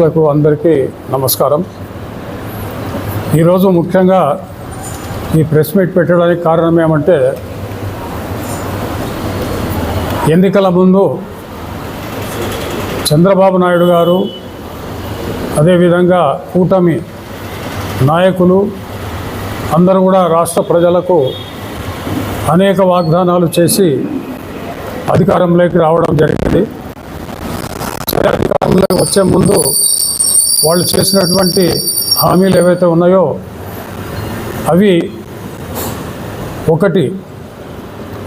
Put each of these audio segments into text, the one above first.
లకు అందరికీ నమస్కారం. ఈరోజు ముఖ్యంగా ఈ ప్రెస్ మీట్ పెట్టడానికి కారణం ఏమంటే ఎన్నికల ముందు చంద్రబాబు నాయుడు గారు అదేవిధంగా కూటమి నాయకులు అందరూ కూడా రాష్ట్ర ప్రజలకు అనేక వాగ్దానాలు చేసి అధికారంలోకి రావడం జరిగింది. అధికారంలోకి వచ్చే ముందు వాళ్ళు చేసినటువంటి హామీలు ఏవైతే ఉన్నాయో అవి ఒకటి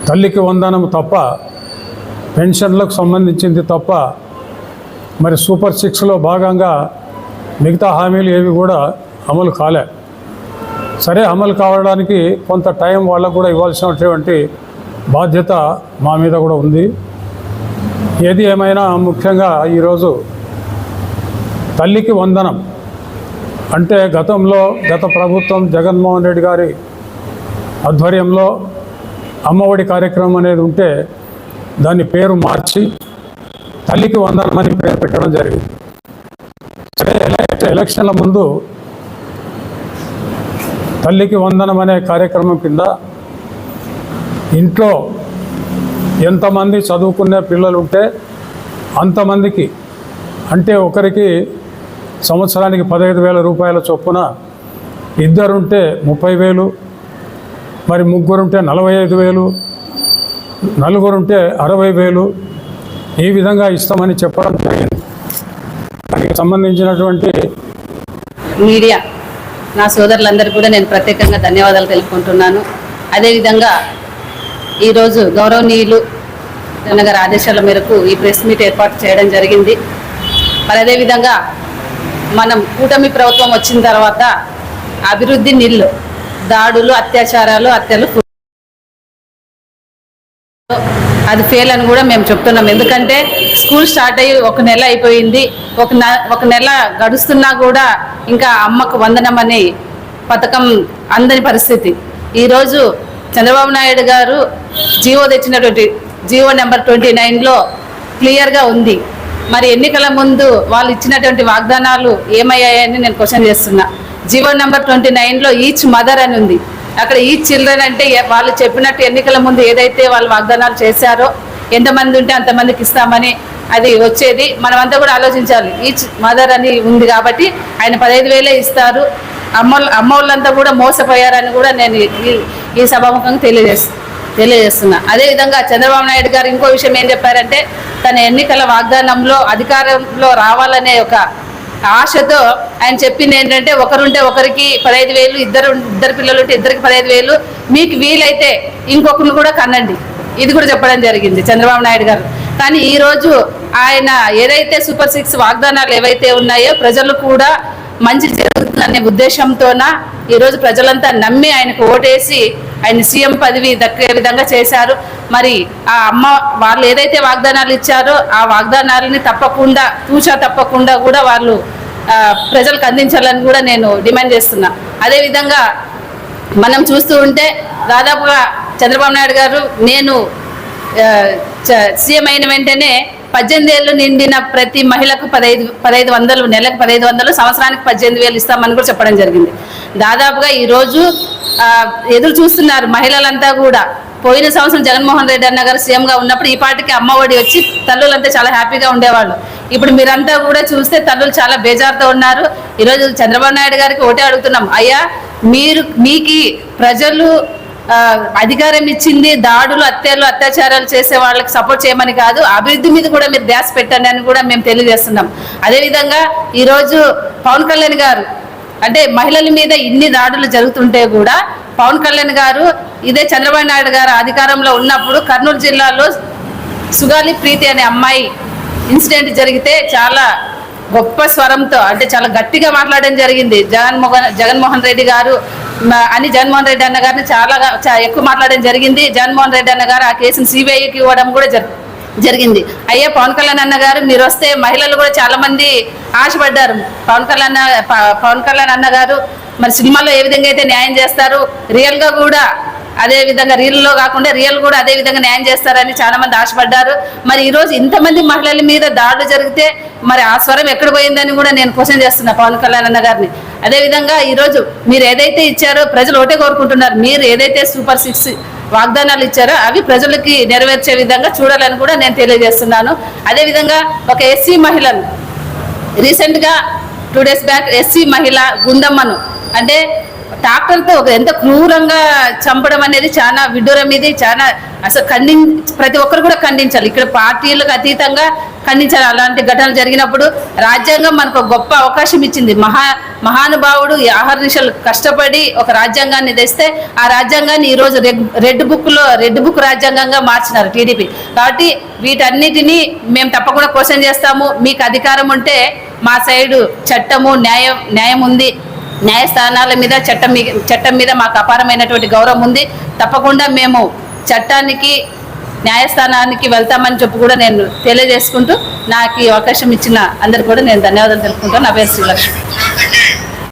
తల్లికి వందనం తప్ప పెన్షన్లకు సంబంధించింది తప్ప మరి సూపర్ సిక్స్లో భాగంగా మిగతా హామీలు ఏవి కూడా అమలు కాలే. సరే అమలు కావడానికి కొంత టైం వాళ్ళకు కూడా ఇవ్వాల్సినటువంటి బాధ్యత మా మీద కూడా ఉంది. ఏది ఏమైనా ముఖ్యంగా ఈరోజు తల్లికి వందనం. అంటే గతంలో గత ప్రభుత్వం జగన్మోహన్ రెడ్డి గారి ఆధ్వర్యంలో అమ్మఒడి కార్యక్రమం అనేది ఉంటే దాని పేరు మార్చి తల్లికి వందనం అని పేరు పెట్టడం జరిగింది. ఎలక్షన్ల ముందు తల్లికి వందనం అనే కార్యక్రమం కింద ఇంట్లో ఎంతమంది చదువుకునే పిల్లలు ఉంటే అంతమందికి అంటే ఒకరికి సంవత్సరానికి పదహైదు వేల రూపాయల చొప్పున ఇద్దరుంటే ముప్పై వేలు మరి ముగ్గురుంటే నలభై ఐదు వేలు నలుగురుంటే అరవై వేలు ఈ విధంగా ఇస్తామని చెప్పడం జరిగింది. దానికి సంబంధించినటువంటి మీడియా నా సోదరులందరికీ కూడా నేను ప్రత్యేకంగా ధన్యవాదాలు తెలుపుకుంటున్నాను. అదేవిధంగా ఈరోజు గౌరవనీయులు జగన్ గారి ఆదేశాల మేరకు ఈ ప్రెస్ మీట్ ఏర్పాటు చేయడం జరిగింది. మరి అదేవిధంగా మనం కూటమి ప్రభుత్వం వచ్చిన తర్వాత అభివృద్ధి నిల్లు దాడులు అత్యాచారాలు హత్యలు అది ఫెయిల్ అని కూడా మేము చెప్తున్నాం. ఎందుకంటే స్కూల్ స్టార్ట్ అయ్యి ఒక నెల అయిపోయింది. ఒక నె- ఒక నెల గడుస్తున్నా కూడా ఇంకా అమ్మకు వందనం అనే పథకం అందని పరిస్థితి. ఈరోజు చంద్రబాబు నాయుడు గారు జీవో తెచ్చినటువంటి జీవో నెంబర్ ట్వంటీ నైన్లో క్లియర్గా ఉంది. మరి ఎన్నికల ముందు వాళ్ళు ఇచ్చినటువంటి వాగ్దానాలు ఏమయ్యాయని నేను క్వశ్చన్ చేస్తున్నా. జీవో నెంబర్ ట్వంటీ నైన్లో ఈచ్ మదర్ అని ఉంది. అక్కడ ఈచ్ చిల్డ్రన్ అంటే వాళ్ళు చెప్పినట్టు ఎన్నికల ముందు ఏదైతే వాళ్ళు వాగ్దానాలు చేశారో ఎంతమంది ఉంటే అంతమందికి ఇస్తామని అది వచ్చేది మనమంతా కూడా ఆలోచించాలి. ఈచ్ మదర్ అని ఉంది కాబట్టి ఆయన పదహైదు వేలే ఇస్తారు. అమ్మ అమ్మోళ్ళంతా కూడా మోసపోయారని కూడా నేను ఈ- ఈ సభాముఖంగా తెలియజేస్తాను తెలియజేస్తున్నా. అదేవిధంగా చంద్రబాబు నాయుడు గారు ఇంకో విషయం ఏం చెప్పారంటే తన ఎన్నికల వాగ్దానంలో అధికారంలో రావాలనే ఒక ఆశతో ఆయన చెప్పింది ఏంటంటే ఒకరుంటే ఒకరికి పదహైదు వేలు ఇద్దరు ఇద్దరు పిల్లలు ఉంటే ఇద్దరికి పదహైదు వేలు మీకు వీలైతే ఇంకొకరిని కూడా కనండి ఇది కూడా చెప్పడం జరిగింది చంద్రబాబు నాయుడు గారు. కానీ ఈ రోజు ఆయన ఏదైతే సూపర్ సిక్స్ వాగ్దానాలు ఏవైతే ఉన్నాయో ప్రజలు కూడా మంచి జరుగుతుందనే ఉద్దేశంతోన ఈరోజు ప్రజలంతా నమ్మి ఆయనకు ఓటేసి ఆయన సీఎం పదవి దక్కే విధంగా చేశారు. మరి ఆ అమ్మ వాళ్ళు ఏదైతే వాగ్దానాలు ఇచ్చారో ఆ వాగ్దానాలని తప్పకుండా తూచా తప్పకుండా కూడా వాళ్ళు ప్రజలకు అందించాలని కూడా నేను డిమాండ్ చేస్తున్నా. అదేవిధంగా మనం చూస్తూ ఉంటే దాదాపుగా చంద్రబాబు నాయుడు గారు నేను సీఎం అయిన వెంటనే పద్దెనిమిది ఏళ్ళు నిండిన ప్రతి మహిళకు పదహైదు పదహైదు వందలు నెలకు పదహైదు వందలు సంవత్సరానికి పద్దెనిమిది వేలు ఇస్తామని కూడా చెప్పడం జరిగింది. దాదాపుగా ఈరోజు ఎదురు చూస్తున్నారు మహిళలంతా కూడా. పోయిన సంవత్సరం జగన్మోహన్ రెడ్డి అన్న గారు సీఎంగా ఉన్నప్పుడు ఈ పాటికి అమ్మఒడి వచ్చి తల్లులంతా చాలా హ్యాపీగా ఉండేవాళ్ళు. ఇప్పుడు మీరంతా కూడా చూస్తే తల్లులు చాలా బేజారుతో ఉన్నారు. ఈరోజు చంద్రబాబు నాయుడు గారికి ఒకటే అడుగుతున్నాం. అయ్యా మీరు మీకు ప్రజలు అధికారం ఇచ్చింది దాడులు హత్యలు అత్యాచారాలు చేసే వాళ్ళకి సపోర్ట్ చేయమని కాదు అభివృద్ధి మీద కూడా మీరు ధ్యాస పెట్టండి అని కూడా మేము తెలియజేస్తున్నాం. అదేవిధంగా ఈరోజు పవన్ కళ్యాణ్ గారు అంటే మహిళల మీద ఇన్ని దాడులు జరుగుతుంటే కూడా పవన్ కళ్యాణ్ గారు ఇదే చంద్రబాబు నాయుడు గారు అధికారంలో ఉన్నప్పుడు కర్నూలు జిల్లాలో సుగాలి ప్రీతి అనే అమ్మాయి ఇన్సిడెంట్ జరిగితే చాలా గొప్ప స్వరంతో అంటే చాలా గట్టిగా మాట్లాడడం జరిగింది. జగన్మోహన్ జగన్మోహన్ రెడ్డి గారు అని జగన్మోహన్ రెడ్డి అన్న గారిని చాలా చా- ఎక్కువ మాట్లాడడం జరిగింది. జగన్మోహన్ రెడ్డి అన్న గారు ఆ కేసును సిబిఐకి ఇవ్వడం కూడా జరి- జరిగింది. అయ్యే పవన్ కళ్యాణ్ అన్న గారు మీరు వస్తే మహిళలు కూడా చాలా మంది ఆశపడ్డారు. పవన్ కళ్యాణ్ అన్న- ప- పవన్ కళ్యాణ్ అన్న గారు మరి సినిమాలో ఏ విధంగా అయితే న్యాయం చేస్తారు? రియల్గా కూడా అదే విధంగా రీల్లో కాకుండా రియల్ కూడా అదే విధంగా న్యాయం చేస్తారని చాలా మంది ఆశపడ్డారు. మరి ఈరోజు ఇంతమంది మహిళల మీద దాడులు జరిగితే మరి ఆ స్వరం ఎక్కడ పోయిందని కూడా నేను క్వశ్చన్ చేస్తున్నా పవన్ కళ్యాణ్ అన్న గారిని. అదేవిధంగా ఈరోజు మీరు ఏదైతే ఇచ్చారో ప్రజలు ఒకటే కోరుకుంటున్నారు మీరు ఏదైతే సూపర్ సిక్స్ వాగ్దానాలు ఇచ్చారో అవి ప్రజలకి నెరవేర్చే విధంగా చూడాలని కూడా నేను తెలియజేస్తున్నాను. అదేవిధంగా ఒక ఎస్సీ మహిళను రీసెంట్గా టూ డేస్ బ్యాక్ ఎస్సీ మహిళ గుందమ్మను అంటే టాక్టర్తో ఒక ఎంత క్రూరంగా చంపడం అనేది చాలా విడ్డూరం ఇది చాలా అసలు ఖండి ప్రతి ఒక్కరు కూడా ఖండించాలి. ఇక్కడ పార్టీలకు అతీతంగా ఖండించాలి. అలాంటి ఘటనలు జరిగినప్పుడు రాజ్యాంగం మనకు గొప్ప అవకాశం ఇచ్చింది. మహా మహానుభావుడు ఈ ఆహర్నిశలు కష్టపడి ఒక రాజ్యాంగాన్ని తెస్తే ఆ రాజ్యాంగాన్ని ఈరోజు రెడ్ రెడ్ బుక్లో రెడ్ బుక్ రాజ్యాంగంగా మార్చినారు టీడీపీ. కాబట్టి వీటన్నిటినీ మేము తప్పకుండా క్వశ్చన్ చేస్తాము. మీకు అధికారం ఉంటే మా సైడు చట్టము న్యాయం న్యాయం ఉంది. న్యాయస్థానాల మీద చట్టం మీ- చట్టం మీద మాకు అపారమైనటువంటి గౌరవం ఉంది. తప్పకుండా మేము చట్టానికి న్యాయస్థానానికి వెళ్తామని చెప్పి కూడా నేను తెలియజేసుకుంటూ నాకు ఈ అవకాశం ఇచ్చిన అందరు కూడా నేను ధన్యవాదాలు తెలుపుకుంటాను నా పేరు శ్రీలక్ష్మి